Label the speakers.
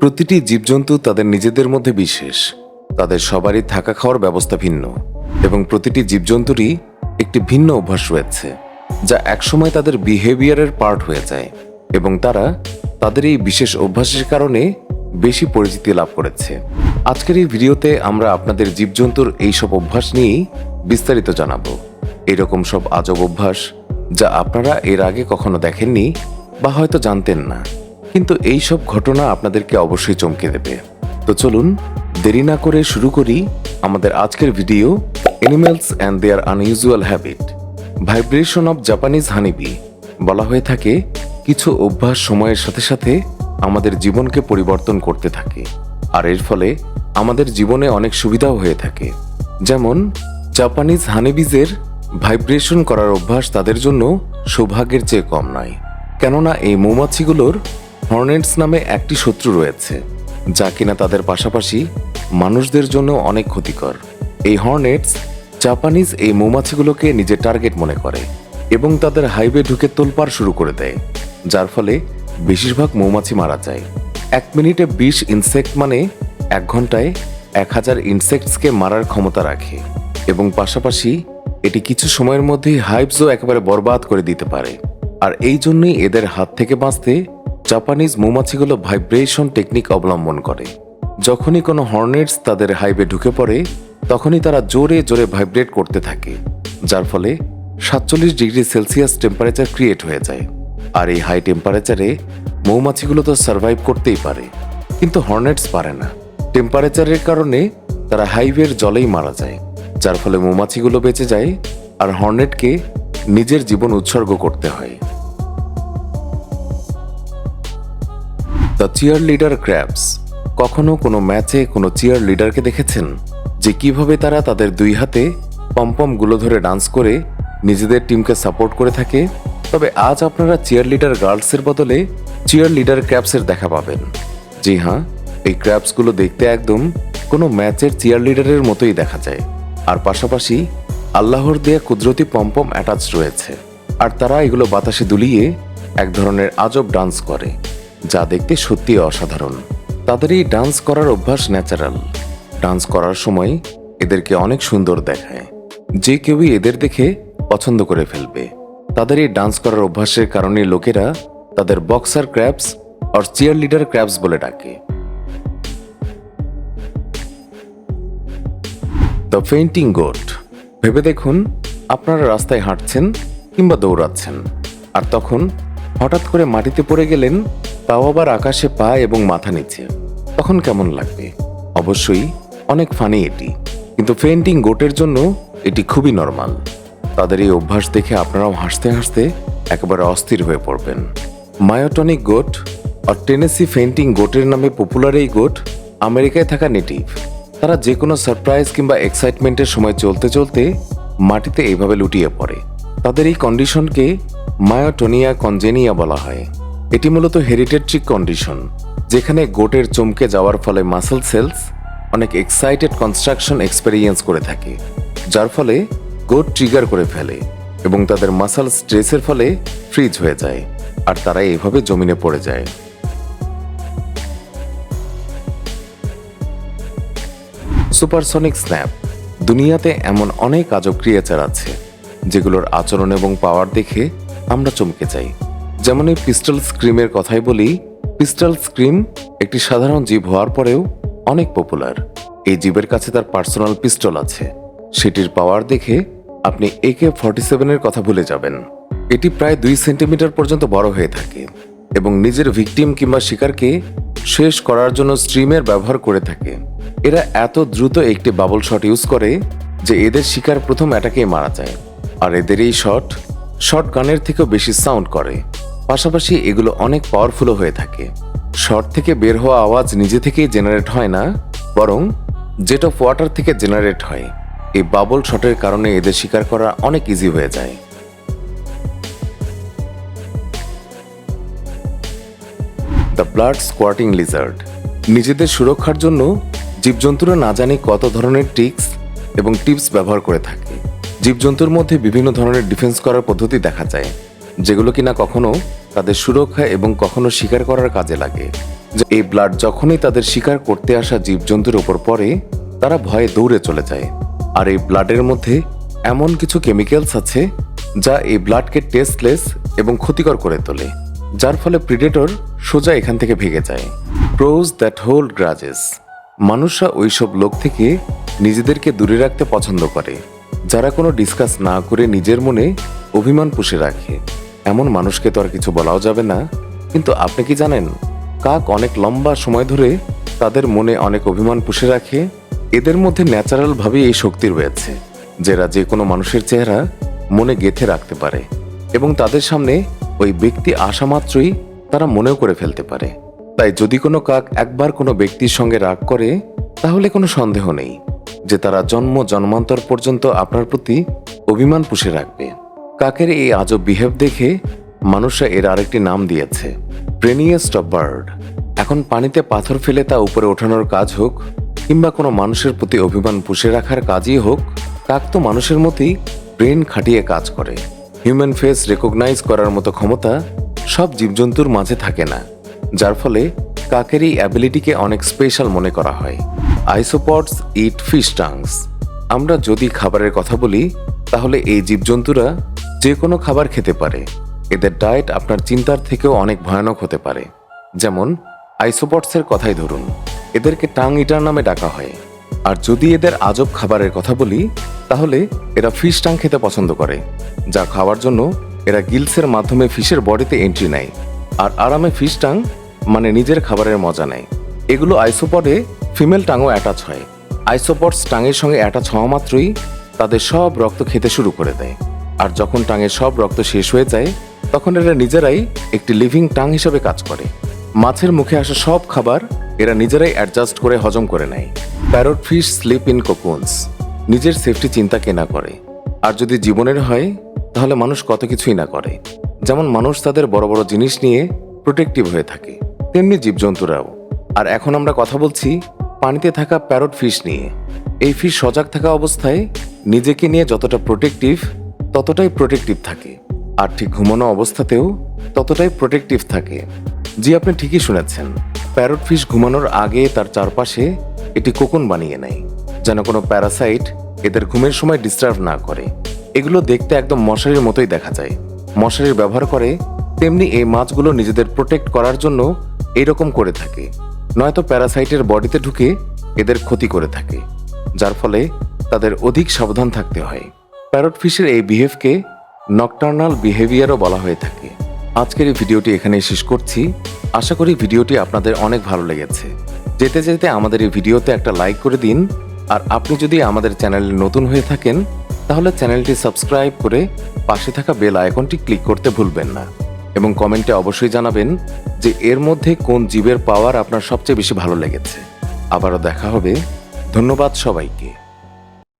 Speaker 1: প্রতিটি জীবজন্তু তাদের নিজেদের মধ্যে বিশেষ। তাদের সবারই থাকা খাওয়ার ব্যবস্থা ভিন্ন এবং প্রতিটি জীবজন্তুরই একটি ভিন্ন অভ্যাস রয়েছে, যা একসময় তাদের বিহেভিয়ারের পার্ট হয়ে যায় এবং তারা তাদের এই বিশেষ অভ্যাসের কারণে বেশি পরিচিতি লাভ করেছে। আজকের এই ভিডিওতে আমরা আপনাদের জীবজন্তুর এই সব অভ্যাস নিয়েই বিস্তারিত জানাব। এরকম সব আজব অভ্যাস যা আপনারা এর আগে কখনো দেখেননি বা হয়তো জানতেন না। কিন্তু এই সব ঘটনা আপনাদেরকে অবশ্যই চমকে দেবে। তো চলুন, দেরি না করে শুরু করি আমাদের আজকের video animals and their unusual habit vibration of Japanese honeybee বলা হয়ে থাকে, কিছু অভ্যাস সময়ের সাথে সাথে আমাদের জীবনকে পরিবর্তন করতে থাকে। আর এর ফলে আমাদের জীবনে অনেক সুবিধাও হয়ে থাকে। যেমন জাপানিজ হানিবিজের ভাইব্রেশন করার অভ্যাস তাদের জন্য সৌভাগ্যের চেয়ে কম নয়। কেননা এই মৌমাছিগুলোর হর্নেটস নামে একটি শত্রু রয়েছে, যা কিনা তাদের পাশাপাশি মানুষদের জন্য অনেক ক্ষতিকর। এই হর্নেটস জাপানিজ এই মৌমাছিগুলোকে নিজের টার্গেট মনে করে এবং তাদের হাইওয়ে ঢুকে তোলপাড় শুরু করে দেয়, যার ফলে বেশিরভাগ মৌমাছি মারা যায়। এক মিনিটে বিশ ইনসেক্ট মানে এক ঘন্টায় এক হাজার ইনসেক্টসকে মারার ক্ষমতা রাখে এবং পাশাপাশি এটি কিছু সময়ের মধ্যেই হাইভসও একেবারে বরবাদ করে দিতে পারে। আর এই জন্যই এদের হাত থেকে বাঁচতে জাপানিজ মৌমাছিগুলো ভাইব্রেশন টেকনিক অবলম্বন করে। যখনই কোনো হর্নেটস তাদের হাইভে ঢুকে পড়ে, তখনই তারা জোরে জোরে ভাইব্রেট করতে থাকে, যার ফলে সাতচল্লিশ ডিগ্রি সেলসিয়াস টেম্পারেচার ক্রিয়েট হয়ে যায়। আর এই হাই টেম্পারেচারে মৌমাছিগুলো তো সার্ভাইভ করতেই পারে, কিন্তু হর্নেটস পারে না। টেম্পারেচারের কারণে তারা হাইওয়ের জলেই মারা যায়, যার ফলে মৌমাছিগুলো বেঁচে যায় আর হর্নেটকে নিজের জীবন উৎসর্গ করতে হয়। দ্য চিয়ার লিডার ক্র্যাবস কখনো কোনো ম্যাচে কোনো চিয়ার লিডারকে দেখেছেন? যে কীভাবে তারা তাদের দুই হাতে পম্পমগুলো ধরে ডান্স করে নিজেদের টিমকে সাপোর্ট করে থাকে? তবে আজ আপনারা চিয়ার লিডার গার্লসের বদলে চিয়ার লিডার ক্র্যাবসের দেখা পাবেন। জি হ্যাঁ এই ক্র্যাবসগুলো দেখতে একদম কোনো ম্যাচের চিয়ার লিডারের মতোই দেখা যায়। আর পাশাপাশি আল্লাহর দেয়া কুদরতি পম্পম অ্যাটাচ রয়েছে। আর তারা এগুলো বাতাসে দুলিয়ে এক ধরনের আজব ডান্স করে। যা দেখতে সত্যি অসাধারণ। তাদের এই ডান্স করার অভ্যাস ন্যাচারাল। ডান্স করার সময় এদেরকে অনেক সুন্দর দেখায়। যে কেউই এদের দেখে পছন্দ করে ফেলবে। তাদের এই ডান্স করার অভ্যাসের কারণে লোকেরা তাদের বক্সার ক্র্যাপস আর চিয়ার লিডার ক্র্যাপস বলে ডাকে। দ্য ফেন্টিং গোট ভেবে দেখুন, আপনারা রাস্তায় হাঁটছেন কিংবা দৌড়াচ্ছেন, আর তখন হঠাৎ করে মাটিতে পড়ে গেলেন তাও আবার আকাশে পা এবং মাথা নিচে। তখন কেমন লাগবে? অবশ্যই অনেক ফানি এটি। কিন্তু ফেন্টিং গোটের জন্য এটি খুবই নর্মাল তাদের এই অভ্যাস দেখে আপনারাও হাসতে হাসতে একেবারে অস্থির হয়ে পড়বেন। মায়োটনিক গোট আর টেনেসি ফেন্টিং গোটের নামে পপুলার এই গোট আমেরিকায় থাকা নেটিভ তারা যে কোনো সারপ্রাইজ কিংবা এক্সাইটমেন্টের সময় চলতে চলতে মাটিতে এইভাবে লুটিয়ে পড়ে। তাদের এই কন্ডিশনকে মায়োটোনিয়া কনজেনিয়া বলা হয়। এটি মূলত হেরিটেট্রিক কন্ডিশন, যেখানে গোটের চমকে যাওয়ার ফলে মাসেল সেলস অনেক এক্সাইটেড কনস্ট্রাকশন এক্সপেরিয়েন্স করে থাকে, যার ফলে গোট ট্রিগার করে ফেলে এবং তাদের মাসাল স্ট্রেসের ফলে ফ্রিজ হয়ে যায়, আর তারা এভাবে জমিনে পড়ে যায়। সুপারসনিক স্ন্যাপ দুনিয়াতে এমন অনেক আজব ক্রিয়েচার আছে, যেগুলোর আচরণ এবং পাওয়ার দেখে আমরা চমকে যাই। যেমন এই পিস্টল স্ক্রিমের কথাই বলি, পিস্টল স্ক্রিম একটি সাধারণ জীব হওয়ার পরেও অনেক পপুলার এই জীবের কাছে তার পার্সোনাল পিস্টল আছে। সেটির পাওয়ার দেখে আপনি একে ফর্টি সেভেনের কথা ভুলে যাবেন। এটি প্রায় দুই সেন্টিমিটার পর্যন্ত বড় হয়ে থাকে এবং নিজের ভিকটিম কিংবা শিকারকে শেষ করার জন্য স্ট্রিমের ব্যবহার করে থাকে। এরা এত দ্রুত একটি বাবল শট ইউজ করে যে এদের শিকার প্রথম অ্যাটাকেই মারা যায়। আর এদের এই শট শট গানের থেকেও বেশি সাউন্ড করে। পাশাপাশি এগুলো অনেক পাওয়ারফুলও হয়ে থাকে। শট থেকে বের হওয়া আওয়াজ নিজে থেকেই জেনারেট হয় না, বরং জেট অফ ওয়াটার থেকে জেনারেট হয়। এই বাবল শটের কারণে এদের শিকার করা অনেক ইজি হয়ে যায়। দ্য ব্লাড স্কোয়াটিং লিজার্ড নিজেদের সুরক্ষার জন্য জীবজন্তুরা না জানি কত ধরনের টিক্স এবং টিপস ব্যবহার করে থাকে। জীবজন্তুর মধ্যে বিভিন্ন ধরনের ডিফেন্স করার পদ্ধতি দেখা যায়। যেগুলো কিনা কখনো তাদের সুরক্ষা এবং কখনো শিকার করার কাজে লাগে। এই ব্লাড যখনই তাদের শিকার করতে আসা জীবজন্তুর ওপর পড়ে, তারা ভয়ে দৌড়ে চলে যায়। আর এই ব্লাডের মধ্যে এমন কিছু কেমিক্যালস আছে, যা এই ব্লাডকে টেস্টলেস এবং ক্ষতিকর করে তোলে, যার ফলে প্রিডেটর সোজা এখান থেকে ভেঙে যায়। প্রোজ দ্যাট হোল গ্রাজেস মানুষরা ওইসব লোক থেকে নিজেদেরকে দূরে রাখতে পছন্দ করে, যারা কোনো ডিসকাস না করে নিজের মনে অভিমান পুষে রাখে। এমন মানুষকে তো আর কিছু বলাও যাবে না। কিন্তু আপনি কি জানেন, কাক অনেক লম্বা সময় ধরে তাদের মনে অনেক অভিমান পুষে রাখে। এদের মধ্যে ন্যাচারাল ভাবে এই শক্তি রয়েছে, যারা যে কোনো মানুষের চেহারা মনে গেথে রাখতে পারে এবং তাদের সামনে ওই ব্যক্তি আসা মাত্রই তারা মনেও করে ফেলতে পারে। তাই যদি কোনো কাক একবার কোনো ব্যক্তির সঙ্গে রাগ করে, তাহলে কোনো সন্দেহ নেই যে তারা জন্ম জন্মান্তর পর্যন্ত আপনার প্রতি অভিমান পুষে রাখবে। কাকের এই আজব বিহেভ দেখে মানুষরা এর আরেকটি নাম দিয়েছে ব্রেনিয়েস্ট অফ বার্ড এখন পানিতে পাথর ফেলে তা উপরে ওঠানোর কাজ হোক, কিংবা কোনো মানুষের প্রতি অভিমান পুষে রাখার কাজই হোক, কাক তো মানুষের মতোই ব্রেন খাটিয়ে কাজ করে। হিউম্যান ফেস রেকগনাইজ করার মতো ক্ষমতা সব জীবজন্তুর মাঝে থাকে না, যার ফলে কাকের এই অ্যাবিলিটিকে অনেক স্পেশাল মনে করা হয়। আইসোপডস ইট ফিশ টাংস আমরা যদি খাবারের কথা বলি, তাহলে এই জীবজন্তুরা যে কোনো খাবার খেতে পারে। এদের ডায়েট আপনার চিন্তার থেকেও অনেক ভয়ানক হতে পারে। যেমন আইসোপটসের কথাই ধরুন। এদেরকে টাং ইটার নামে ডাকা হয়। আর যদি এদের আজব খাবারের কথা বলি, তাহলে এরা ফিশ টাং খেতে পছন্দ করে। যা খাওয়ার জন্য এরা গিলসের মাধ্যমে ফিশের বডিতে এন্ট্রি নেয়। আর আরামে ফিশ টাং মানে নিজের খাবারের মজা নেয়। এগুলো আইসোপডে ফিমেল টাংও অ্যাটাচ হয়। আইসোপডস টাঙের সঙ্গে অ্যাটাচ হওয়া মাত্রই তাদের সব রক্ত খেতে শুরু করে দেয়। আর যখন টাঙের সব রক্ত শেষ হয়ে যায়, তখন এরা নিজেরাই একটি লিভিং টাং হিসেবে কাজ করে। মাছের মুখে আসা সব খাবার এরা নিজেরাই অ্যাডজাস্ট করে হজম করে নেয়। Parrot fish sleep in cocoons নিজের সেফটি চিন্তা কেনা করে। আর যদি জীবনের হয়, তাহলে মানুষ কত কিছুই না করে। যেমন মানুষ তাদের বড় বড় জিনিস নিয়ে প্রোটেক্টিভ হয়ে থাকে, তেমনি জীবজন্তুরাও। আর এখন আমরা কথা বলছি পানিতে থাকা প্যারট ফিশ নিয়ে। এই ফিশ সজাগ থাকা অবস্থায় নিজেকে নিয়ে যতটা প্রোটেক্টিভ ততটাই প্রোটেক্টিভ থাকে। আর ঠিক ঘুমানো অবস্থাতেও ততটাই প্রোটেক্টিভ থাকে। জি, আপনি ঠিকই শুনেছেন প্যারট ফিশ ঘুমানোর আগে তার চারপাশে একটি কোকন বানিয়ে নেয়, যেন কোনো প্যারাসাইট এদের ঘুমের সময় ডিস্টার্ব না করে। এগুলো দেখতে একদম মশারির মতোই দেখা যায়। মশারির ব্যবহার করে তেমনি এই মাছগুলো নিজেদের প্রোটেক্ট করার জন্য এরকম করে থাকে। নয়তো প্যারাসাইটের বডিতে ঢুকে এদের ক্ষতি করে থাকে, যার ফলে তাদের অধিক সাবধান থাকতে হয়। প্যারট ফিশের এই বিহেভকে নকটার্নাল বিহেভিয়ারও বলা হয়ে থাকে। আজকের এই ভিডিওটি এখানেই শেষ করছি। আশা করি ভিডিওটি আপনাদের অনেক ভালো লেগেছে। যেতে যেতে আমাদের এই ভিডিওতে একটা লাইক করে দিন। আর আপনি যদি আমাদের চ্যানেলে নতুন হয়ে থাকেন, তাহলে চ্যানেলটি সাবস্ক্রাইব করে পাশে থাকা বেল আইকনটি ক্লিক করতে ভুলবেন না। এবং কমেন্টে অবশ্যই জানাবেন যে এর মধ্যে কোন জীবের পাওয়ার আপনার সবচেয়ে বেশি ভালো লেগেছে। আবারও দেখা হবে। ধন্যবাদ সবাইকে।